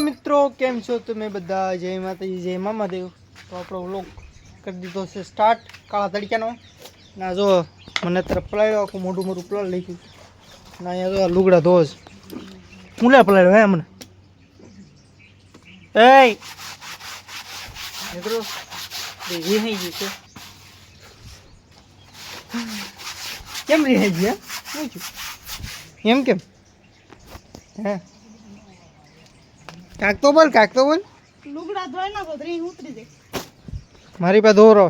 મિત્રો, કેમ છો તમે બધા? જય માતાજી, જય મામાદેવ તો આપણો વ્લોગ કરી દીધો છે સ્ટાર્ટ કાળા તડક્યાનો ના જો મને તરફ પલાળ્યો, આખું મોટું મોટું પલાળ લઈ ગયું ના અહીંયા આ લુગડા ધોજ હું લે પલાળ્યો હે મને. એ મિત્રો રિહાઈ ગયું છે. કેમ રિહાઈ ગયા? શું એમ કેમ? હે? કાક તો બોલ કાક તો બોલ. લુગડા ધોઈ નાખો તો ઉતરી દે મારી પાસે ધોરો.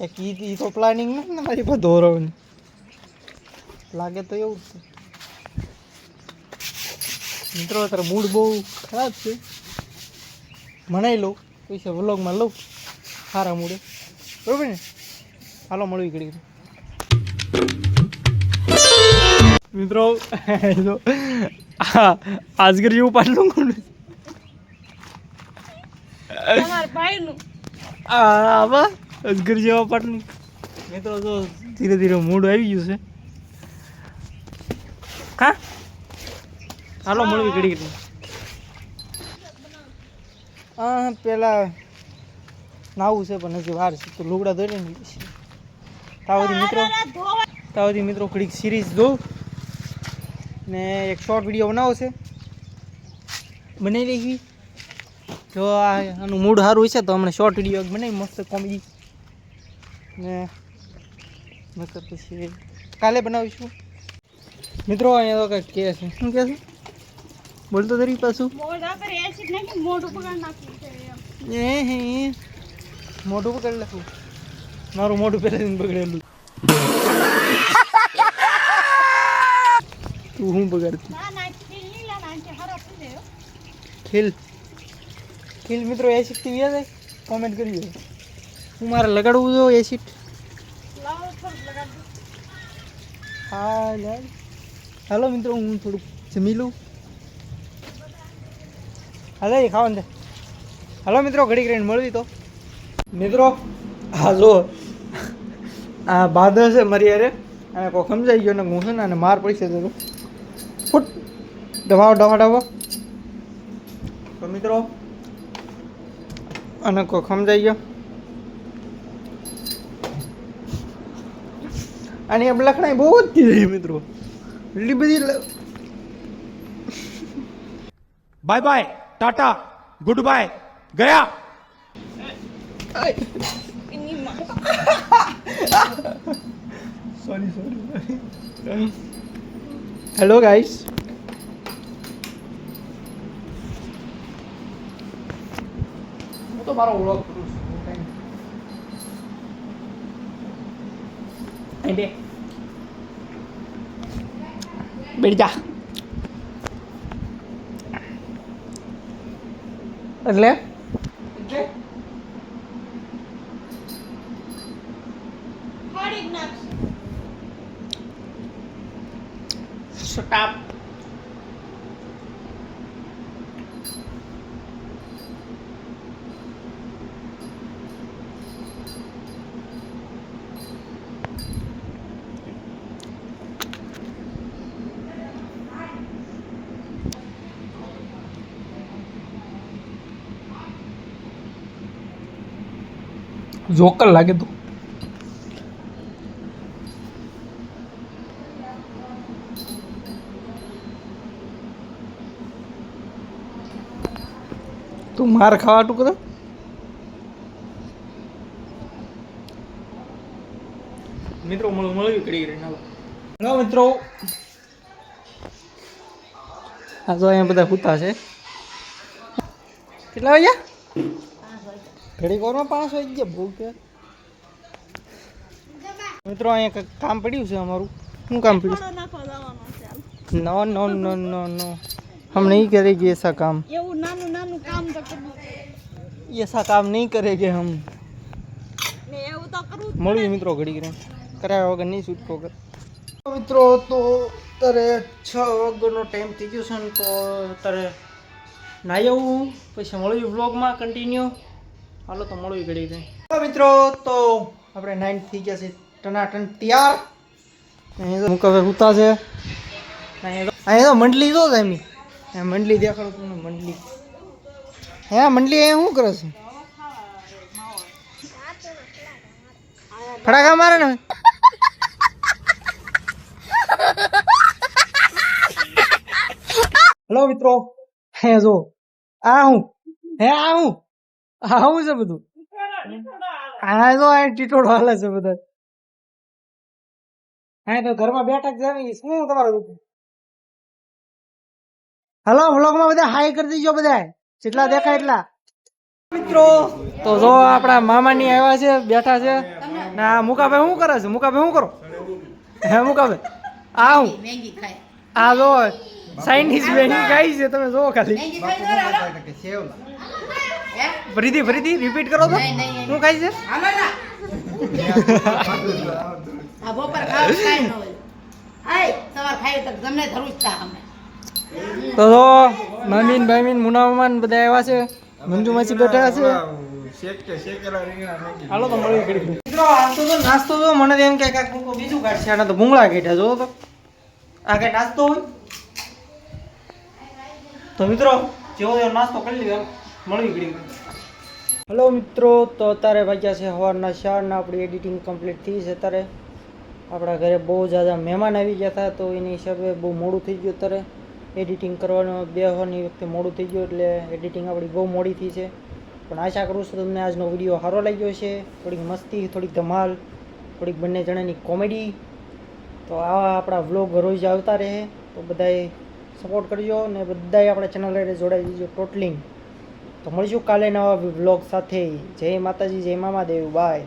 એ ઈ તો પ્લાનિંગ નથી ને મારી પાસે ધોરો લાગે તો એવું છે. મિત્રો અત્યારે મૂડ બહુ ખરાબ છે. મનાઈ લઉં પૈસા વ્લોગમાં લઉં. સારા મૂડે. બરોબર ને? હાલો મળવી કરી મિત્રો જો આ આજગર જેવું પાટલું કોણ તમારા ભાઈનું. આવા અજગર જેવા પાટલું. મિત્રો તો ધીરે ધીરે મૂડ આવી ગયું છે. હા? હાલો મળવી ઘડી ઘડી હા પેલા નાવું છે પણ હજી વાર છે. તો લુગડા ધોઈ ને તાવથી મિત્રો તાવથી મિત્રો ઘડીક સિરીઝ જોઉં ને એક શોર્ટ વીડિયો બનાવો છે. બનાવી દેખી જો આનું મૂડ સારું છે તો હમણાં શોર્ટ વીડિયો બનાવી મસ્ત કોમેડી ને નકર પછી કાલે બનાવીશું. મિત્રો અહીંયા તો કંઈક કહે છે. શું કહે છે? બોલતો તરી પાછું. મોઢા એ હે મોઢું પકડી લખું મારું મોઢું પહેલાં બગડેલું. તું હું બગાડતી ખીલ ખીલ મિત્રો એસિડથી વ્યા જાય. કોમેન્ટ કરી દો. હું મારે લગાડવું જો એસિડ હા હાલો મિત્રો હું થોડુંક જમી લઉં. હાલે ખાવાનું હાલો મિત્રો ઘડી કરીને મળવી તો. મિત્રો હા જો આ બાદર છે મારી અરે અને કોઈ સમજાઈ ગયો ને હું છે ને માર પડી છે તો ફૂટ. દબાવો દબાવો તો મિત્રો? અને કોક સમજાઈ ગયો. અને એમ લખણાઈ બહુ જ થઈ મિત્રો. એટલી બધી bye bye tata good bye ગયા. Sorry sorry sorry hello guys હું તો મારો વ્લોગ કરું છું અહીં બે બેઠ જા એટલે એટલે Joker લાગે તું. તું માર ખાવા ટુકડો મિત્રો મળું મળ્યું કરી રહીને હેલો મિત્રો. હા તો અહીંયા બધા કૂતા છે. કેટલા વાગ્યા? ઘડી કોરમાં પાસ હોય ગયા ભૂખ મિત્રો અહીંયા કંઈક કામ પડ્યું છે અમારું. શું કામ પડ્યું? નો નો નો નો નો. હમ નહીં કરેંગે એસા કામ. એવું નાનું નાનું કામ તો કરવું એસા કામ નહીં કરેંગે હમ. એવું તો કરવું મળ્યું મિત્રો ઘડી કરે કરાવ્યા વગર નહીં છૂટકો કર. મિત્રો તો અત્યારે છ વાગ્યાનો ટાઈમ થઈ ગયો છે ને તો અત્યારે નાહી આવું. પછી મળ્યું બ્લોગમાં કન્ટિન્યુ હાલો તો મળ્યું ઘડી કરીને મિત્રો તો આપણે નાઇન થઈ ગયા છે ટનાટન તૈયાર. મુકવે ઉતા છે. અહીંયા તો અહીંયા તો મંડલી જો એમની. હે મંડલી દેખાડો તમને મંડલી. હે મંડલી અહીંયા શું કરે છે? ફટાકા મારે ને હલો મિત્રો હે જો. આ હું. હે આ હું. આ હું છે બધું? હા જો આ ટીટોડ હાલે છે બધા. હા તો ઘરમાં બેઠક જમી. શું તમારું હલો વ્લોગમાં બધા હાઈ કરી દેજો બધા જેટલા દેખાય એટલા. મિત્રો તો જો આપણા મામાની આવ્યા છે બેઠા છે. ને આ મુકાભાઈ શું કરે છે? મુકાભાઈ શું કરો? હે મુકાભાઈ? આ હું? આ જો ચાઇનીઝ મેગી ખાઈ છે. તમે જો ખાલી. હે ફરીથી ફરીથી રિપીટ કરો તો. શું ખાઈ છે? આ બપોર ખાવ ખાય ન આય સવાર ખાય તો તમને ધરું જ તા અમે. તો મામીન મુના બધા આવ્યા છે. મંજુ માસી બેઠા છે. હાલો તો મળી ઘડી મિત્રો આ તો નાસ્તો જો મને તો એમ કે કાક બીજું કાઢશે આના તો ભૂંગળા કાઢ્યા જો તો. આ કઈ નાસ્તો હોય? તો મિત્રો જેવો તેવો નાસ્તો કરી લીધો હલો મિત્રો, તો અત્યારે વાગ્યા છે સવારના ચારના આપણી એડિટિંગ કમ્પ્લીટ થઈ છે અત્યારે. આપણા ઘરે બહુ જ્યાદા મહેમાન આવી ગયા હતા, તો એની હિસાબે બહુ મોડું થઈ ગયું અત્યારે. એડિટિંગ કરવાનું બેસવાની વખતે મોડું થઈ ગયું, એટલે એડિટિંગ આપણી બહુ મોડી થઈ છે. પણ આશા કરું છું તમને આજનો વીડિયો સારો લાગ્યો છે થોડીક મસ્તી, થોડીક ધમાલ, થોડીક બંને જણાની કોમેડી તો આવા આપણા વ્લોગ રોજ આવતા રહે. તો બધાએ સપોર્ટ કરજો ને બધાએ આપણા ચેનલ જોડાઈ દીજો ટોટલિંગ. તો મળીશું કાલે નવા બ્લોગ સાથે. જય માતાજી જય મામાદેવ બાય